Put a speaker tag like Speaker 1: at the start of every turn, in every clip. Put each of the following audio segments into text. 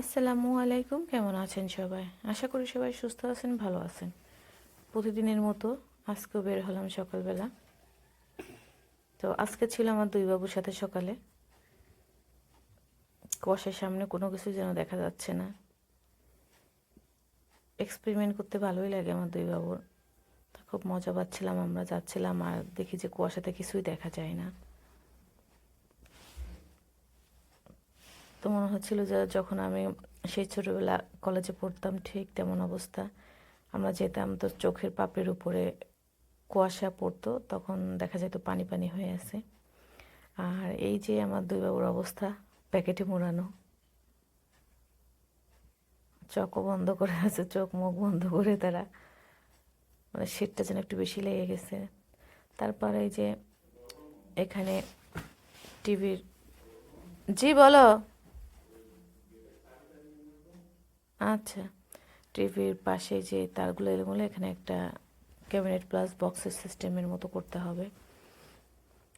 Speaker 1: আসসালামু আলাইকুম, কেমন আছেন সবাই? আশা করি সবাই সুস্থ আছেন, ভালো আছেন। প্রতিদিনের মতো আজকেও বের হলাম সকালবেলা। তো আজকে ছিল আমার দুই বাবুর সাথে সকালে। কুয়াশার সামনে কোনো কিছু যেন দেখা যাচ্ছে না। এক্সপেরিমেন্ট করতে ভালোই লাগে আমার দুই বাবুর। খুব মজা পাচ্ছিলাম, আমরা যাচ্ছিলাম আর দেখি যে কুয়াশাতে কিছুই দেখা যায় না। তো মনে হচ্ছিল যে যখন আমি সেই ছোটোবেলা কলেজে পড়তাম ঠিক তেমন অবস্থা। আমরা যেতাম তো চোখের পাপের উপরে কুয়াশা পড়তো, তখন দেখা যেত পানি পানি হয়ে আছে। আর এই যে আমার দুই বাবুর অবস্থা, প্যাকেটে মোড়ানো। চোখও বন্ধ করে আছে, চোখ মুখ বন্ধ করে তারা। মানে শীতটা যেন একটু বেশি লেগে গেছে। তারপরে এই যে এখানে টিভির জি বলো। আচ্ছা। টিভির পাশে যে তারগুলো এলোগুলো এখানে একটা ক্যাবিনেট প্লাস বক্সের সিস্টেমের মতো করতে হবে।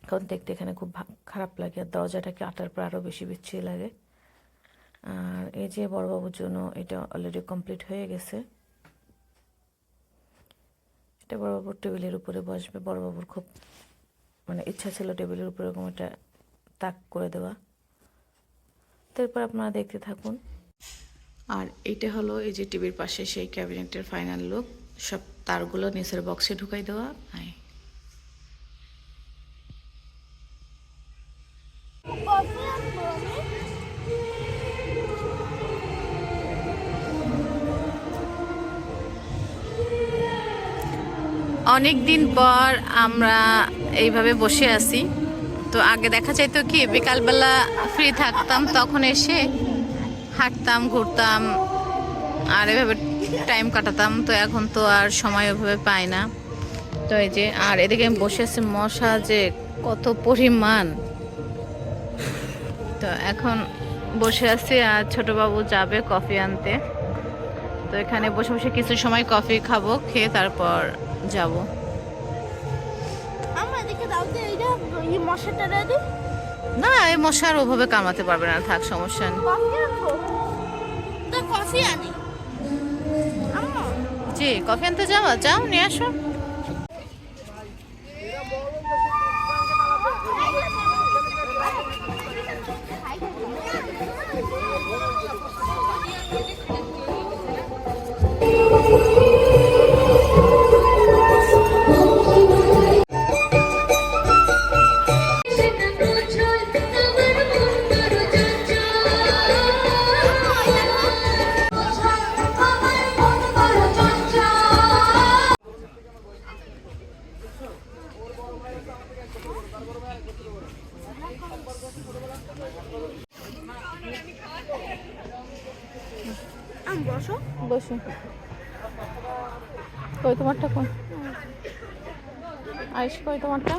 Speaker 1: কারণ দেখতে এখানে খুব খারাপ লাগে আর দরজাটাকে আটার পর আরও বেশি বিচ্ছিরি লাগে। আর এই যে বড়বাবুর জন্য এটা অলরেডি কমপ্লিট হয়ে গেছে। এটা বড়বাবুর টেবিলের উপরে বসবে। বড়বাবুর খুব মানে ইচ্ছা ছিল টেবিলের উপরে এরকম একটা তাক করে দেওয়া। তারপর আপনারা দেখতে থাকুন। আর এইটা হলো এই যে টিভির পাশে সেই ক্যাবিনেটের ফাইনাল লুক সব তারগুলো নিচের বক্সে ঢুকাই দেওয়া। আয়। অনেক দিন পর আমরা এইভাবে বসে আছি। তো আগে দেখা যাইতো কি, বিকালবেলা ফ্রি থাকতাম, তখন এসে হাঁটতাম, ঘুরতাম, আর এভাবে টাইম কাটাতাম। তো এখন তো আর সময় ওভাবে পাই না। তো এই যে, আর এদিকে আমি বসে আছি, মশা যে কত পরিমাণ। তো এখন বসে আছি আর ছোটবাবু যাবে কফি আনতে। তো এখানে বসে বসে কিছু সময় কফি খাব, খেয়ে তারপর যাব।
Speaker 2: মশাটা
Speaker 1: না এই মশার ওভাবে কামাতে পারবে না থাক সমস্যা নেই
Speaker 2: কফি তো আনি
Speaker 1: জি কফি আনতে যাওয়া যাও নিয়ে আসো
Speaker 2: আম বসো।
Speaker 1: বসো। কই তোমারটা কোন আইস কই তোমারটা?